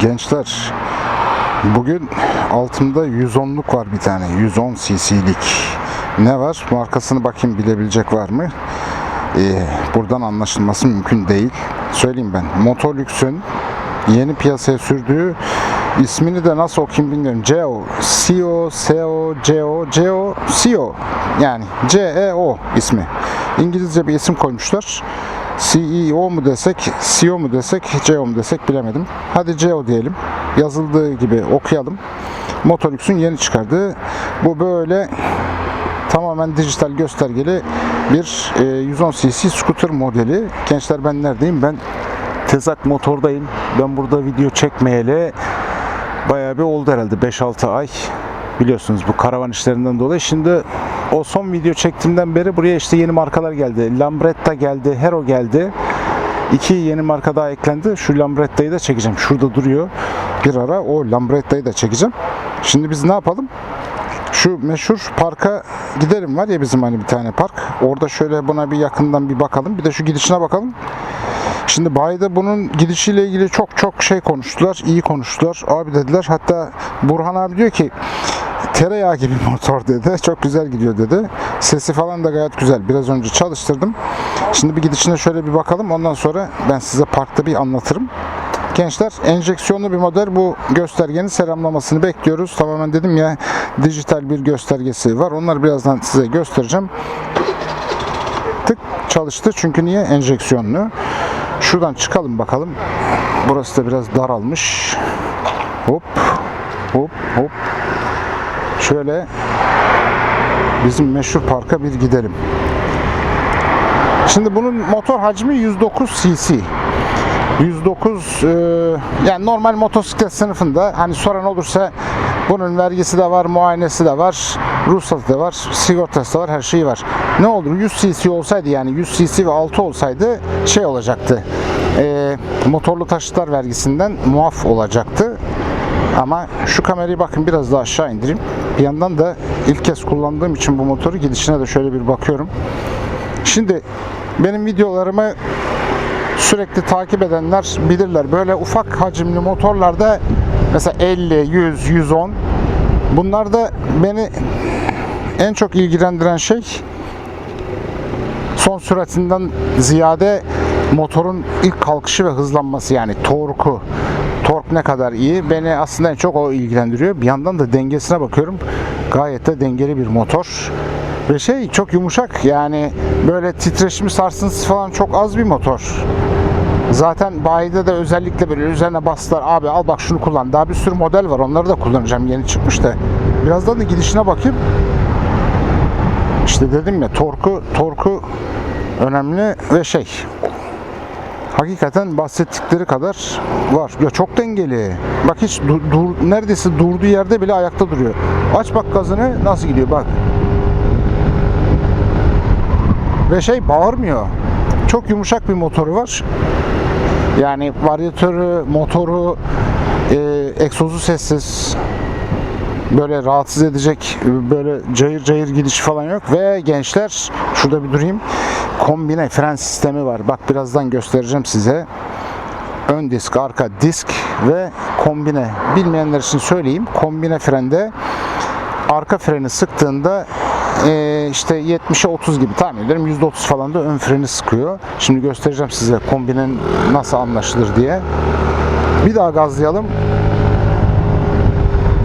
Gençler bugün altımda 110'luk var bir tane 110 cc'lik. Ne var? Markasını bakayım bilebilecek var mı? Ee, buradan anlaşılması mümkün değil. Söyleyeyim ben. Motolüks'ün yeni piyasaya sürdüğü ismini de nasıl okuyayım bilmiyorum. CEO, CEO, SEO, CEO, CEO, CEO yani CEO ismi. İngilizce bir isim koymuşlar. CEO mu desek, CEO mu desek, CEO mu desek bilemedim. Hadi CEO diyelim. Yazıldığı gibi okuyalım. Motolüks'ün yeni çıkardığı bu böyle tamamen dijital göstergeli bir e, 110 cc scooter modeli. Gençler ben neredeyim? Ben Tezak motordayım. Ben burada video çekmeyeli bayağı bir oldu herhalde 5-6 ay. Biliyorsunuz bu karavan işlerinden dolayı. Şimdi o son video çektiğimden beri buraya işte yeni markalar geldi. Lambretta geldi, Hero geldi. İki yeni marka daha eklendi. Şu Lambretta'yı da çekeceğim. Şurada duruyor. Bir ara o Lambretta'yı da çekeceğim. Şimdi biz ne yapalım? Şu meşhur parka gidelim var ya bizim hani bir tane park. Orada şöyle buna bir yakından bir bakalım. Bir de şu gidişine bakalım. Şimdi bayide bunun gidişiyle ilgili çok çok şey konuştular. iyi konuştular. Abi dediler. Hatta Burhan abi diyor ki tereyağı gibi motor dedi. Çok güzel gidiyor dedi. Sesi falan da gayet güzel. Biraz önce çalıştırdım. Şimdi bir gidişine şöyle bir bakalım. Ondan sonra ben size parkta bir anlatırım. Gençler enjeksiyonlu bir model bu göstergenin selamlamasını bekliyoruz. Tamamen dedim ya dijital bir göstergesi var. Onları birazdan size göstereceğim. Tık çalıştı çünkü niye enjeksiyonlu. Şuradan çıkalım bakalım. Burası da biraz daralmış. Hop hop hop. Şöyle bizim meşhur parka bir gidelim. Şimdi bunun motor hacmi 109 cc. 109 e, yani normal motosiklet sınıfında hani soran olursa bunun vergisi de var, muayenesi de var, ruhsatı da var, sigortası da var, her şeyi var. Ne olur 100 cc olsaydı yani 100 cc ve altı olsaydı şey olacaktı. e, motorlu taşıtlar vergisinden muaf olacaktı. Ama şu kamerayı bakın biraz daha aşağı indireyim. Bir yandan da ilk kez kullandığım için bu motoru gidişine de şöyle bir bakıyorum. Şimdi benim videolarımı sürekli takip edenler bilirler. Böyle ufak hacimli motorlarda mesela 50, 100, 110 bunlarda beni en çok ilgilendiren şey son süratinden ziyade motorun ilk kalkışı ve hızlanması yani torku. Tork ne kadar iyi beni aslında en çok o ilgilendiriyor. Bir yandan da dengesine bakıyorum. Gayet de dengeli bir motor. Ve şey çok yumuşak yani böyle titreşimi sarsıntısı falan çok az bir motor. Zaten bayide de özellikle böyle üzerine bastılar abi al bak şunu kullan. Daha bir sürü model var onları da kullanacağım yeni çıkmış da. Birazdan da gidişine bakayım. İşte dedim ya torku torku önemli ve şey hakikaten bahsettikleri kadar var. Ya çok dengeli. Bak hiç dur, dur- neredeyse durduğu yerde bile ayakta duruyor. Aç bak gazını nasıl gidiyor bak. Ve şey bağırmıyor. Çok yumuşak bir motoru var. Yani varyatörü, motoru, e, egzozu sessiz. Böyle rahatsız edecek böyle cayır cayır gidiş falan yok ve gençler şurada bir durayım. Kombine fren sistemi var. Bak birazdan göstereceğim size. Ön disk, arka disk ve kombine. Bilmeyenler için söyleyeyim. Kombine frende arka freni sıktığında eee, işte 70'e 30 gibi tahmin ederim. %30 falan da ön freni sıkıyor. Şimdi göstereceğim size kombinin nasıl anlaşılır diye. Bir daha gazlayalım.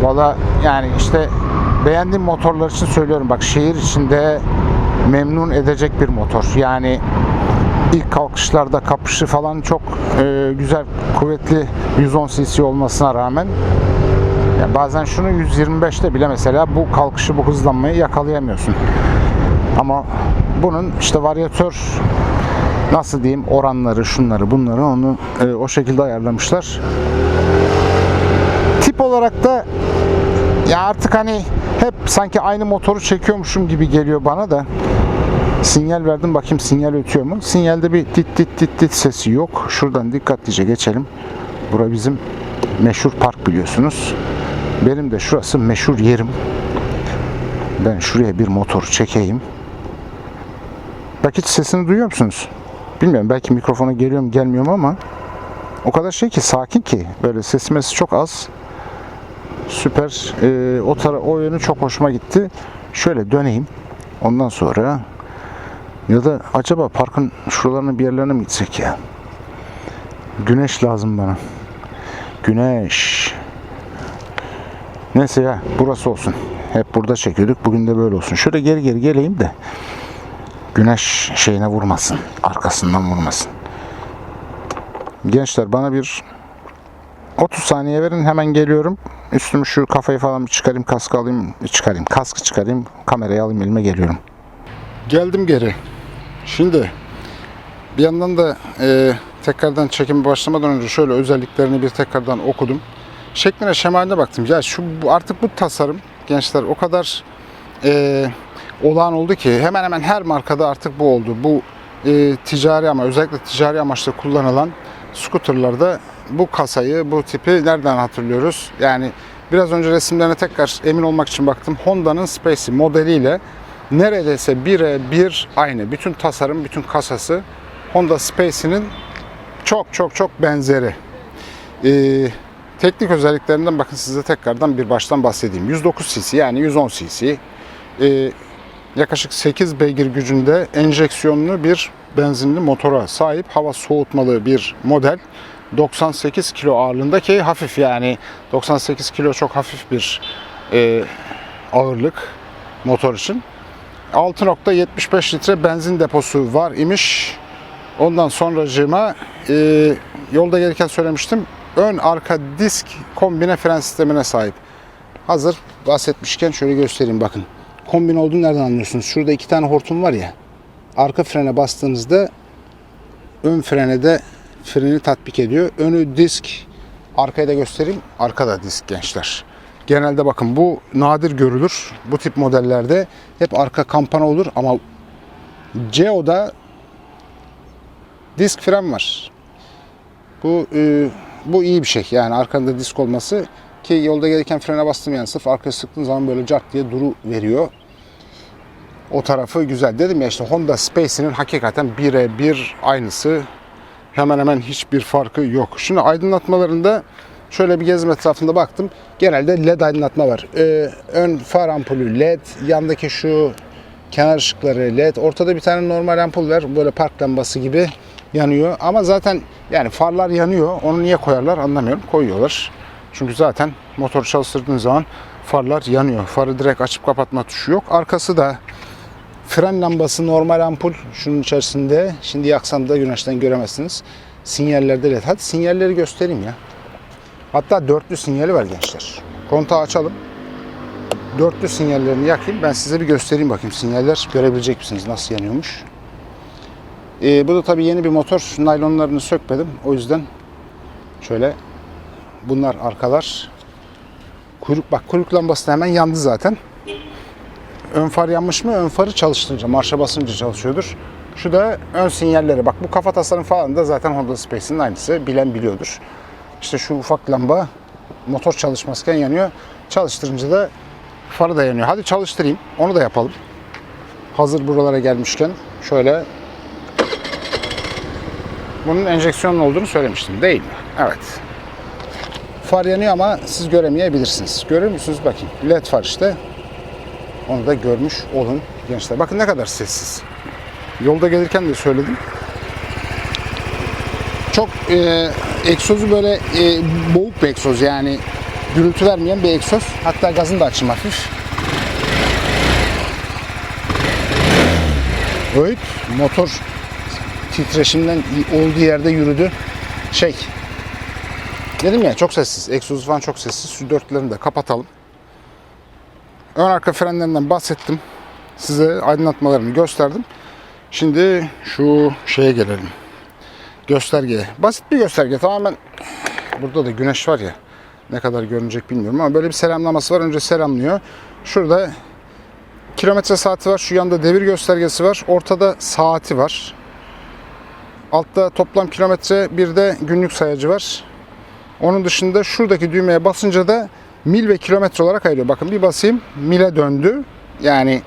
Valla yani işte beğendiğim motorlar için söylüyorum. Bak şehir içinde memnun edecek bir motor. Yani ilk kalkışlarda kapışı falan çok e, güzel, kuvvetli 110 cc olmasına rağmen ya bazen şunu 125'te bile mesela bu kalkışı, bu hızlanmayı yakalayamıyorsun. Ama bunun işte varyatör nasıl diyeyim oranları, şunları, bunları onu e, o şekilde ayarlamışlar. Tip olarak da ya artık hani hep sanki aynı motoru çekiyormuşum gibi geliyor bana da. Sinyal verdim bakayım sinyal ötüyor mu? Sinyalde bir tit tit tit tit sesi yok. Şuradan dikkatlice geçelim. Bura bizim meşhur park biliyorsunuz. Benim de şurası meşhur yerim. Ben şuraya bir motor çekeyim. Bak sesini duyuyor musunuz? Bilmiyorum belki mikrofona geliyorum gelmiyorum ama O kadar şey ki sakin ki böyle sesmesi çok az. Süper. Ee, o tara o yönü çok hoşuma gitti. Şöyle döneyim. Ondan sonra ya da acaba parkın şuralarına bir yerlerine mi gitsek ya? Güneş lazım bana. Güneş. Neyse ya burası olsun. Hep burada çekiyorduk. Bugün de böyle olsun. Şöyle geri geri geleyim de güneş şeyine vurmasın. Arkasından vurmasın. Gençler bana bir 30 saniye verin hemen geliyorum. Üstümü şu kafayı falan bir çıkarayım, kaskı alayım, çıkarayım. Kaskı çıkarayım, kamerayı alayım elime geliyorum. Geldim geri. Şimdi bir yandan da e, tekrardan çekime başlamadan önce şöyle özelliklerini bir tekrardan okudum. Şekline şemaline baktım. Ya şu artık bu tasarım gençler o kadar e, olağan oldu ki hemen hemen her markada artık bu oldu. Bu e, ticari ama özellikle ticari amaçla kullanılan scooterlarda bu kasayı, bu tipi nereden hatırlıyoruz? Yani biraz önce resimlerine tekrar emin olmak için baktım. Honda'nın Space modeliyle neredeyse bire bir aynı. Bütün tasarım, bütün kasası Honda Space'inin çok çok çok benzeri. Ee, teknik özelliklerinden bakın size tekrardan bir baştan bahsedeyim. 109 cc yani 110 cc. Ee, yaklaşık 8 beygir gücünde enjeksiyonlu bir benzinli motora sahip hava soğutmalı bir model. 98 kilo ağırlığında ki hafif yani 98 kilo çok hafif bir e, ağırlık motor için. 6.75 litre benzin deposu var imiş. Ondan sonracığıma e, yolda gelirken söylemiştim. Ön arka disk kombine fren sistemine sahip. Hazır bahsetmişken şöyle göstereyim bakın. Kombin olduğunu nereden anlıyorsunuz? Şurada iki tane hortum var ya. Arka frene bastığınızda ön frene de freni tatbik ediyor. Önü disk, arkayı da göstereyim. Arkada disk gençler. Genelde bakın bu nadir görülür. Bu tip modellerde hep arka kampana olur ama CEO'da disk fren var. Bu e, bu iyi bir şey. Yani arkanda disk olması ki yolda gelirken frene bastım yani sırf arkaya sıktığın zaman böyle cart diye duru veriyor. O tarafı güzel. Dedim ya işte Honda Space'inin hakikaten bire bir aynısı. Hemen hemen hiçbir farkı yok. Şimdi aydınlatmalarında şöyle bir gezme etrafında baktım. Genelde led aydınlatma var. Ee, ön far ampulü led, yandaki şu kenar ışıkları led, ortada bir tane normal ampul var. Böyle park lambası gibi yanıyor. Ama zaten yani farlar yanıyor. Onu niye koyarlar anlamıyorum. Koyuyorlar. Çünkü zaten motor çalıştırdığın zaman farlar yanıyor. Farı direkt açıp kapatma tuşu yok. Arkası da fren lambası normal ampul şunun içerisinde. Şimdi yaksam da güneşten göremezsiniz. Sinyallerde led. Hadi sinyalleri göstereyim ya. Hatta dörtlü sinyali var gençler. Kontağı açalım. Dörtlü sinyallerini yakayım. Ben size bir göstereyim bakayım sinyaller görebilecek misiniz nasıl yanıyormuş. Ee, bu da tabii yeni bir motor. Naylonlarını sökmedim. O yüzden şöyle bunlar arkalar. Kuyruk bak kuyruk lambası da hemen yandı zaten. Ön far yanmış mı? Ön farı çalıştırınca, marşa basınca çalışıyordur. Şu da ön sinyalleri. Bak bu kafa tasarım falan da zaten Honda Space'in aynısı. Bilen biliyordur. İşte şu ufak lamba motor çalışmazken yanıyor. Çalıştırınca da farı da yanıyor. Hadi çalıştırayım. Onu da yapalım. Hazır buralara gelmişken şöyle bunun enjeksiyonlu olduğunu söylemiştim değil mi? Evet. Far yanıyor ama siz göremeyebilirsiniz. Görür müsünüz? Bakayım. LED far işte. Onu da görmüş olun gençler. Bakın ne kadar sessiz. Yolda gelirken de söyledim. Çok e, egzozu böyle e, boğuk bir egzoz yani gürültü vermeyen bir egzoz. Hatta gazını da açayım hafif. Evet, motor titreşimden olduğu yerde yürüdü. Şey, dedim ya çok sessiz. Egzozu falan çok sessiz. Şu dörtlerini de kapatalım. Ön arka frenlerinden bahsettim. Size aydınlatmalarını gösterdim. Şimdi şu şeye gelelim. Göstergeye. Basit bir gösterge. Tamamen burada da güneş var ya. Ne kadar görünecek bilmiyorum ama böyle bir selamlaması var. Önce selamlıyor. Şurada kilometre saati var. Şu yanda devir göstergesi var. Ortada saati var. Altta toplam kilometre bir de günlük sayacı var. Onun dışında şuradaki düğmeye basınca da mil ve kilometre olarak ayırıyor. Bakın bir basayım mile döndü. Yani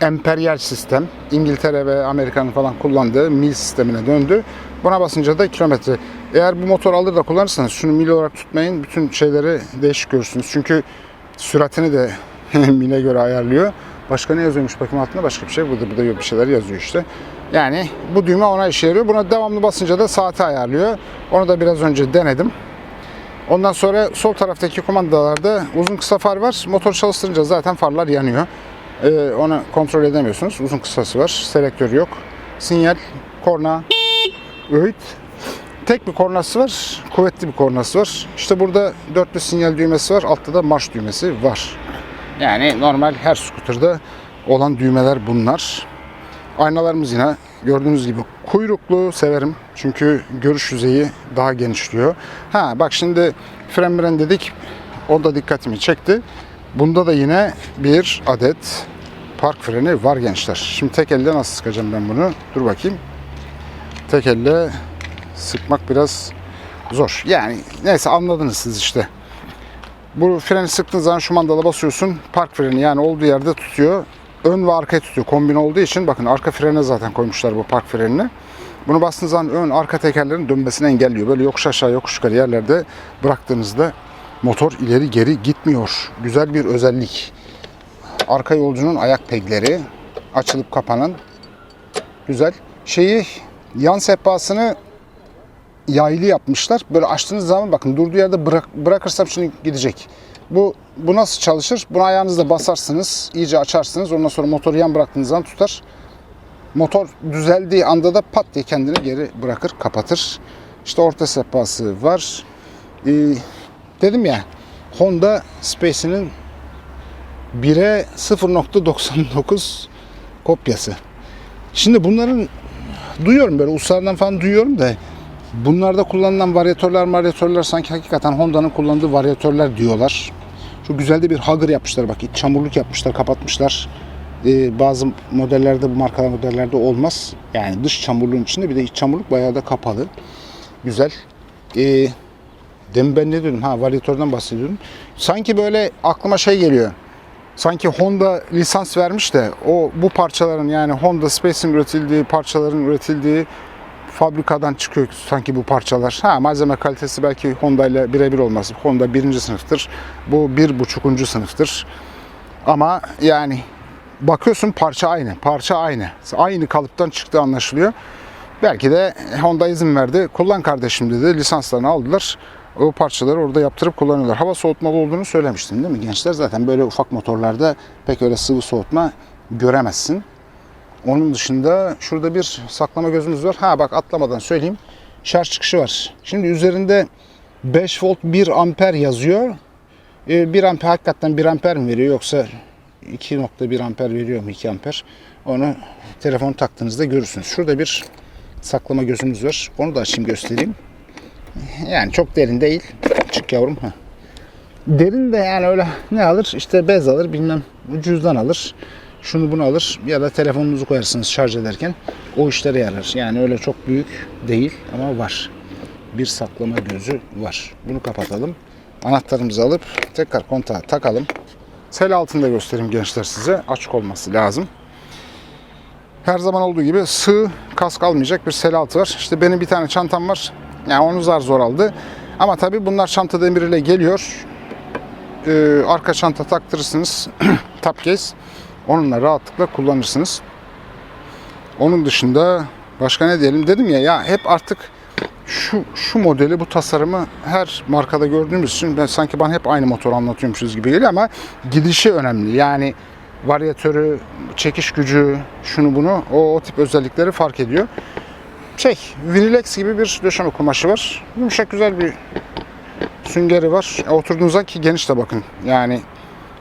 emperyal sistem. İngiltere ve Amerika'nın falan kullandığı mil sistemine döndü. Buna basınca da kilometre. Eğer bu motor alır da kullanırsanız şunu mil olarak tutmayın. Bütün şeyleri değişik görürsünüz. Çünkü süratini de mile göre ayarlıyor. Başka ne yazıyormuş bakayım altında? Başka bir şey. Burada burada bir şeyler yazıyor işte. Yani bu düğme ona işe yarıyor. Buna devamlı basınca da saati ayarlıyor. Onu da biraz önce denedim. Ondan sonra sol taraftaki kumandalarda uzun kısa far var. Motor çalıştırınca zaten farlar yanıyor. Ee, onu kontrol edemiyorsunuz. Uzun kısası var. Selektör yok. Sinyal, korna, öğüt. Tek bir kornası var. Kuvvetli bir kornası var. İşte burada dörtlü sinyal düğmesi var. Altta da marş düğmesi var. Yani normal her skuterda olan düğmeler bunlar. Aynalarımız yine gördüğünüz gibi kuyruklu severim. Çünkü görüş yüzeyi daha genişliyor. Ha bak şimdi fren miren dedik. O da dikkatimi çekti. Bunda da yine bir adet park freni var gençler. Şimdi tek elle nasıl sıkacağım ben bunu? Dur bakayım. Tek elle sıkmak biraz zor. Yani neyse anladınız siz işte. Bu freni sıktığın zaman şu mandala basıyorsun. Park freni yani olduğu yerde tutuyor. Ön ve arkaya tutuyor. Kombin olduğu için bakın arka frene zaten koymuşlar bu park frenini. Bunu bastığınız zaman ön arka tekerlerin dönmesini engelliyor. Böyle yokuş aşağı yokuş yukarı yerlerde bıraktığınızda motor ileri geri gitmiyor. Güzel bir özellik. Arka yolcunun ayak pegleri açılıp kapanan güzel. Şeyi yan sehpasını yaylı yapmışlar. Böyle açtığınız zaman bakın durduğu yerde bırak, bırakırsam şimdi gidecek. Bu bu nasıl çalışır? Bunu ayağınızla basarsınız, iyice açarsınız. Ondan sonra motoru yan bıraktığınız zaman tutar. Motor düzeldiği anda da pat diye kendini geri bırakır, kapatır. İşte orta sehpası var. Ee, dedim ya Honda Space'inin 1'e 0.99 kopyası. Şimdi bunların duyuyorum böyle uslardan falan duyuyorum da bunlarda kullanılan varyatörler varyatörler sanki hakikaten Honda'nın kullandığı varyatörler diyorlar. Şu güzel de bir hugger yapmışlar bak iç çamurluk yapmışlar kapatmışlar. Ee, bazı modellerde bu markalar modellerde olmaz. Yani dış çamurluğun içinde bir de iç çamurluk bayağı da kapalı. Güzel. Ee, demin ben ne dedim? Ha varyatörden bahsediyorum. Sanki böyle aklıma şey geliyor. Sanki Honda lisans vermiş de o bu parçaların yani Honda Space'in üretildiği parçaların üretildiği fabrikadan çıkıyor sanki bu parçalar. Ha malzeme kalitesi belki Honda ile birebir olmaz. Honda birinci sınıftır. Bu bir buçukuncu sınıftır. Ama yani bakıyorsun parça aynı. Parça aynı. Aynı kalıptan çıktığı anlaşılıyor. Belki de Honda izin verdi. Kullan kardeşim dedi. Lisanslarını aldılar. O parçaları orada yaptırıp kullanıyorlar. Hava soğutmalı olduğunu söylemiştim değil mi gençler? Zaten böyle ufak motorlarda pek öyle sıvı soğutma göremezsin. Onun dışında şurada bir saklama gözümüz var. Ha bak atlamadan söyleyeyim. Şarj çıkışı var. Şimdi üzerinde 5 volt 1 amper yazıyor. 1 amper hakikaten 1 amper mi veriyor yoksa 2.1 amper veriyor mu 2 amper? Onu telefonu taktığınızda görürsünüz. Şurada bir saklama gözümüz var. Onu da açayım göstereyim. Yani çok derin değil. Çık yavrum. Heh. Derin de yani öyle ne alır? İşte bez alır bilmem cüzdan alır. Şunu bunu alır ya da telefonunuzu koyarsınız şarj ederken o işlere yarar. Yani öyle çok büyük değil ama var. Bir saklama gözü var. Bunu kapatalım. Anahtarımızı alıp tekrar kontağa takalım. Sel altında göstereyim gençler size. Açık olması lazım. Her zaman olduğu gibi sığ kask almayacak bir sel altı var. İşte benim bir tane çantam var. Yani onu zar zor aldı. Ama tabii bunlar çanta demiriyle geliyor. Ee, arka çanta taktırırsınız. Case. Onunla rahatlıkla kullanırsınız. Onun dışında başka ne diyelim dedim ya ya hep artık şu şu modeli bu tasarımı her markada gördüğümüz için ben sanki bana hep aynı motor anlatıyormuşuz gibi geliyor ama gidişi önemli. Yani varyatörü, çekiş gücü, şunu bunu o, o tip özellikleri fark ediyor. Şey, Vinilex gibi bir döşeme kumaşı var. Yumuşak güzel bir süngeri var. E, oturduğunuzda ki geniş de bakın. Yani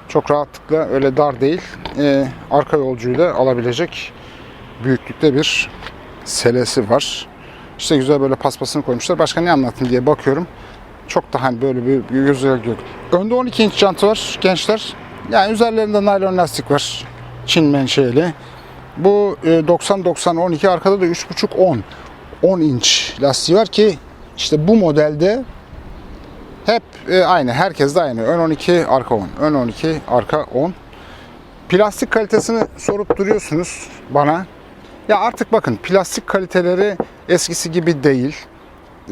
çok rahatlıkla öyle dar değil. Ee, arka yolcuyu da alabilecek büyüklükte bir selesi var. İşte güzel böyle paspasını koymuşlar. Başka ne anlatayım diye bakıyorum. Çok da hani böyle bir, güzel yok. Önde 12 inç jantı var gençler. Yani üzerlerinde naylon lastik var. Çin menşeli. Bu e, 90-90-12 arkada da 3.5-10. 10 inç lastiği var ki işte bu modelde hep e, aynı. Herkes de aynı. Ön 12, arka 10. Ön 12, arka 10. Plastik kalitesini sorup duruyorsunuz bana. Ya artık bakın plastik kaliteleri eskisi gibi değil.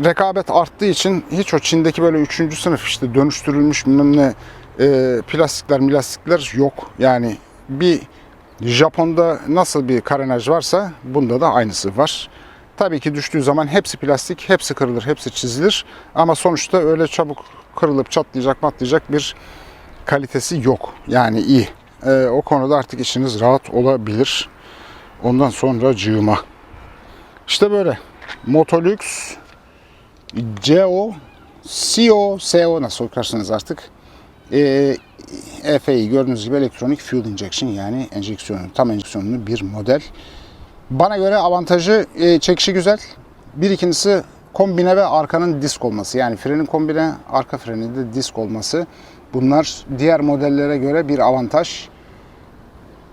Rekabet arttığı için hiç o Çin'deki böyle 3. sınıf işte dönüştürülmüş bilmem ne e, plastikler milastikler yok. Yani bir Japon'da nasıl bir karenaj varsa bunda da aynısı var. Tabii ki düştüğü zaman hepsi plastik, hepsi kırılır, hepsi çizilir. Ama sonuçta öyle çabuk kırılıp çatlayacak, matlayacak bir kalitesi yok. Yani iyi. Ee, o konuda artık işiniz rahat olabilir. Ondan sonra cığıma. İşte böyle. Motolux CO CO CO nasıl okursınız artık. Ee, EFI gördüğünüz gibi Electronic Fuel Injection yani enjeksiyonu, tam enjeksiyonlu bir model. Bana göre avantajı e, çekişi güzel. Bir ikincisi kombine ve arkanın disk olması. Yani frenin kombine, arka freni de disk olması. Bunlar diğer modellere göre bir avantaj.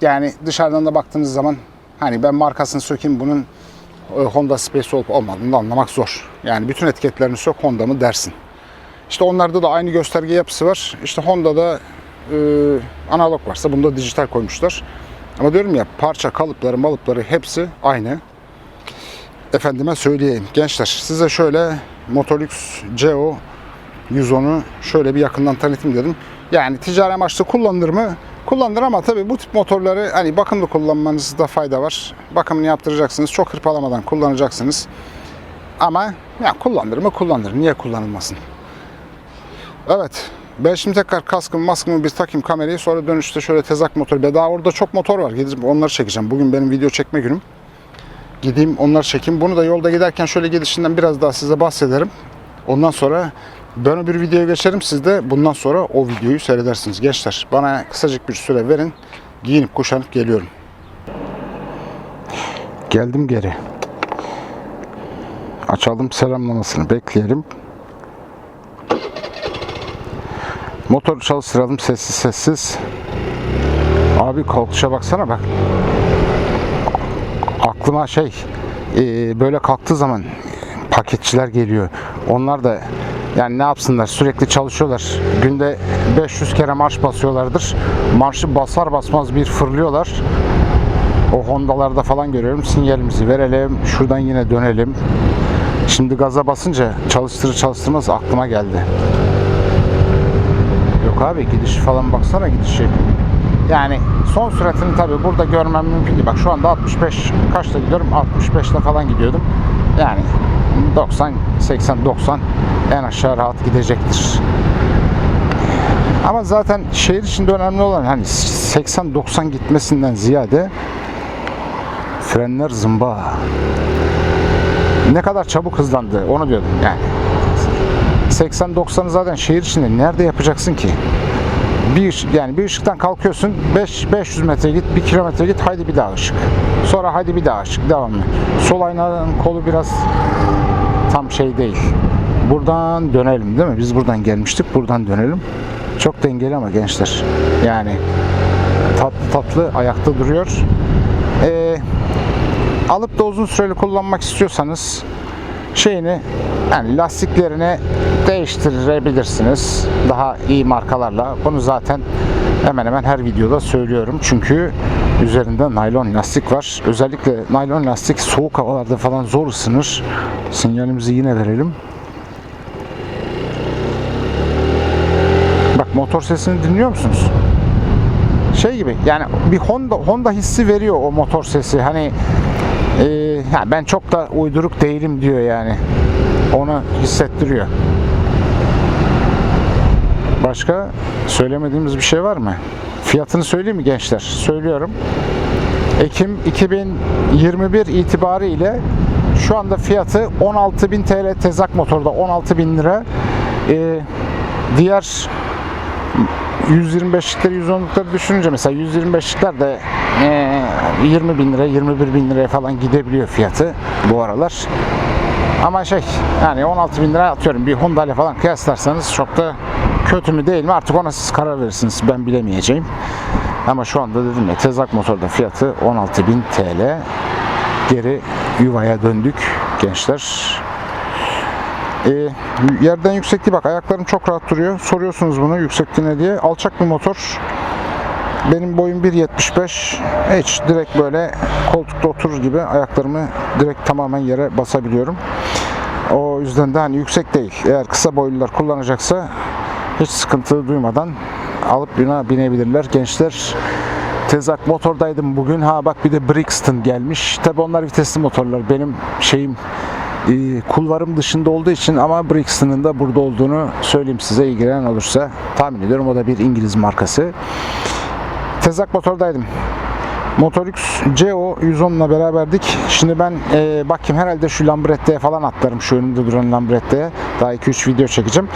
Yani dışarıdan da baktığınız zaman hani ben markasını sökeyim bunun e, Honda Space olup olmadığını da anlamak zor. Yani bütün etiketlerini sök Honda mı dersin. İşte onlarda da aynı gösterge yapısı var. İşte Honda'da e, analog varsa bunda dijital koymuşlar. Ama diyorum ya parça kalıpları malıpları hepsi aynı. Efendime söyleyeyim. Gençler size şöyle Motolux CO 110'u şöyle bir yakından tanıtayım dedim. Yani ticari amaçlı kullanılır mı? Kullanılır ama tabii bu tip motorları hani bakımlı kullanmanızda fayda var. Bakımını yaptıracaksınız. Çok hırpalamadan kullanacaksınız. Ama ya kullanılır mı? Kullanılır. Niye kullanılmasın? Evet. Ben şimdi tekrar kaskımı maskımı bir takayım kamerayı sonra dönüşte şöyle tezak motor. Be daha orada çok motor var. Gidip onları çekeceğim. Bugün benim video çekme günüm. Gideyim onları çekeyim. Bunu da yolda giderken şöyle gidişinden biraz daha size bahsederim. Ondan sonra ben bir videoya geçerim. Siz de bundan sonra o videoyu seyredersiniz. Gençler bana kısacık bir süre verin. Giyinip kuşanıp geliyorum. Geldim geri. Açalım selamlamasını bekleyelim. Motoru çalıştıralım sessiz sessiz. Abi kalkışa baksana bak. Aklıma şey e, böyle kalktığı zaman paketçiler geliyor. Onlar da yani ne yapsınlar sürekli çalışıyorlar. Günde 500 kere marş basıyorlardır. Marşı basar basmaz bir fırlıyorlar. O Honda'larda falan görüyorum. Sinyalimizi verelim. Şuradan yine dönelim. Şimdi gaza basınca çalıştırır çalıştırmaz aklıma geldi. Yok abi gidişi falan baksana gidişi. Yani son süratini tabi burada görmem mümkün değil. Bak şu anda 65 kaçta gidiyorum? 65'te falan gidiyordum. Yani 90, 80, 90 en aşağı rahat gidecektir. Ama zaten şehir içinde önemli olan hani 80-90 gitmesinden ziyade frenler zımba. Ne kadar çabuk hızlandı onu diyordum yani. 80-90'ı zaten şehir içinde nerede yapacaksın ki? Bir yani bir ışıktan kalkıyorsun 5 500 metre git, 1 kilometre git, haydi bir daha ışık. Sonra haydi bir daha ışık, devamlı. Sol aynanın kolu biraz tam şey değil. Buradan dönelim değil mi? Biz buradan gelmiştik, buradan dönelim. Çok dengeli ama gençler. Yani tatlı tatlı ayakta duruyor. Ee, alıp da uzun süreli kullanmak istiyorsanız şeyini yani lastiklerini değiştirebilirsiniz. Daha iyi markalarla. Bunu zaten hemen hemen her videoda söylüyorum. Çünkü üzerinde naylon lastik var. Özellikle naylon lastik soğuk havalarda falan zor ısınır. Sinyalimizi yine verelim. Bak motor sesini dinliyor musunuz? Şey gibi yani bir Honda Honda hissi veriyor o motor sesi. Hani ya ben çok da uyduruk değilim diyor yani. Onu hissettiriyor. Başka söylemediğimiz bir şey var mı? Fiyatını söyleyeyim mi gençler? Söylüyorum. Ekim 2021 itibariyle şu anda fiyatı 16.000 TL tezak motorda 16.000 lira. Ee, diğer 125'likleri 110'lukları düşününce mesela 125'likler de e, 20 bin lira 21 bin liraya falan gidebiliyor fiyatı bu aralar. Ama şey yani 16 bin lira atıyorum bir Honda ile falan kıyaslarsanız çok da kötü mü değil mi artık ona siz karar verirsiniz ben bilemeyeceğim. Ama şu anda dedim ya tezak motorda fiyatı 16 bin TL. Geri yuvaya döndük gençler. E, yerden yüksekliği bak ayaklarım çok rahat duruyor. Soruyorsunuz bunu yüksekliğine diye. Alçak bir motor. Benim boyum 1.75. Hiç direkt böyle koltukta oturur gibi ayaklarımı direkt tamamen yere basabiliyorum. O yüzden de hani yüksek değil. Eğer kısa boylular kullanacaksa hiç sıkıntı duymadan alıp buna binebilirler. Gençler tezak motordaydım bugün. Ha bak bir de Brixton gelmiş. Tabi onlar vitesli motorlar. Benim şeyim e, kulvarım dışında olduğu için ama Brixton'ın da burada olduğunu söyleyeyim size ilgilenen olursa tahmin ediyorum o da bir İngiliz markası. Tezak motordaydım. Motorix CO 110 ile beraberdik. Şimdi ben e, bakayım herhalde şu Lambrette'ye falan atlarım şu önümde duran Lambrette'ye. Daha 2-3 video çekeceğim.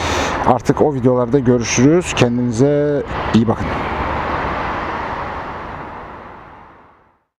Artık o videolarda görüşürüz. Kendinize iyi bakın.